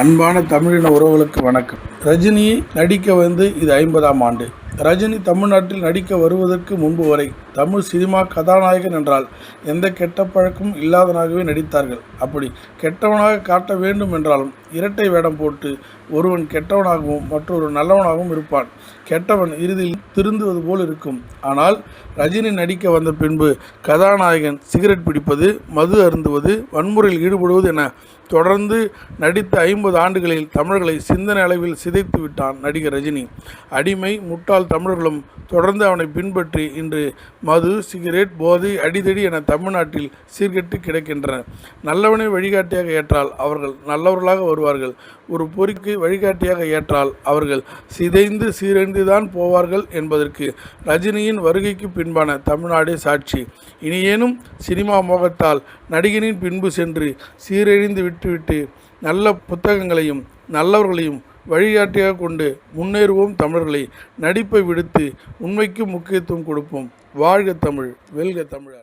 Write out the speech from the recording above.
அன்பான தமிழின உறவுகளுக்கு வணக்கம். ரஜினி நடிக்க வந்து இது ஐம்பதாம் ஆண்டு. ரஜினி தமிழ்நாட்டில் நடிக்க வருவதற்கு முன்பு வரை தமிழ் சினிமா கதாநாயகன் என்றால் எந்த கெட்ட பழக்கமும் இல்லாதனாகவே நடித்தார்கள். அப்படி கெட்டவனாக காட்ட வேண்டும் என்றாலும் இரட்டை வேடம் போட்டு ஒருவன் கெட்டவனாகவும் மற்றொரு நல்லவனாகவும் இருப்பான். கெட்டவன் இறுதியில் திருந்துவது போல் இருக்கும். ஆனால் ரஜினி நடிக்க வந்த பின்பு கதாநாயகன் சிகரெட் பிடிப்பது மது அருந்துவது வன்முறையில் ஈடுபடுவது என தொடர்ந்து நடித்த ஐம்பது ஆண்டுகளில் தமிழர்களை சிந்தனை அளவில் சிதைத்து விட்டான் நடிகர் ரஜினி. அடிமை முட்டாள் தமிழர்களும் தொடர்ந்து அவனை பின்பற்றி இன்று மது சிகரெட் போதை அடிதடி என தமிழ்நாட்டில் சீர்கெட்டு கிடக்கின்றனர் நல்லவனை வழிகாட்டியாக ஏற்றால் அவர்கள் நல்லவர்களாக வருவார்கள் ஒரு பொறிக்கு வழிகாட்டியாக ஏற்றால் அவர்கள் சிதைந்து சீரழிந்துதான் போவார்கள் என்பதற்கு ரஜினியின் வருகைக்கு பின்பான தமிழ்நாடே சாட்சி. இனியேனும் சினிமா மோகத்தால் நடிகனின் பின்பு சென்று சீரழிந்து விட்டுவிட்டு நல்ல புத்தகங்களையும் நல்லவர்களையும் வழிகாட்டியாக கொண்டு முன்னேறுவோம் தமிழர்களை. நடிப்பை விடுத்து உண்மைக்கு முக்கியத்துவம் கொடுப்போம். வாழ்க தமிழ் வெல்க தமிழர்.